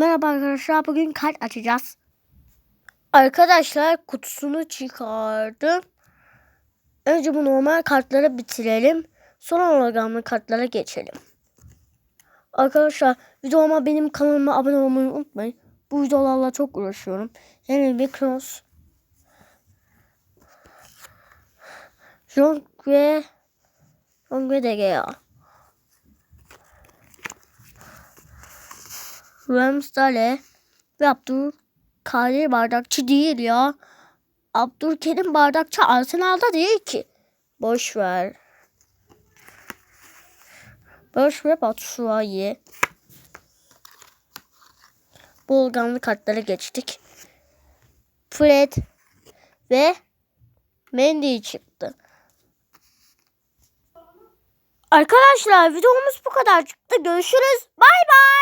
Merhaba arkadaşlar. Bugün kart açacağız. Arkadaşlar kutusunu çıkardım. Önce bu normal kartları bitirelim. Sonra hologramlı kartlara geçelim. Arkadaşlar videoma benim kanalıma abone olmayı unutmayın. Bu videolarla çok uğraşıyorum. Henry Mikros. John ve John ve DGA. Ramsdale ve Abdülkadir Bardakçı değil ya. Abdülkerim Bardakçı Arsenal'da değil ki. Boş ver. Boş ver Batshuayi. Bolganlı kartlara geçtik. Fred ve Mendy çıktı. Arkadaşlar videomuz bu kadar çıktı. Görüşürüz. Bay bay.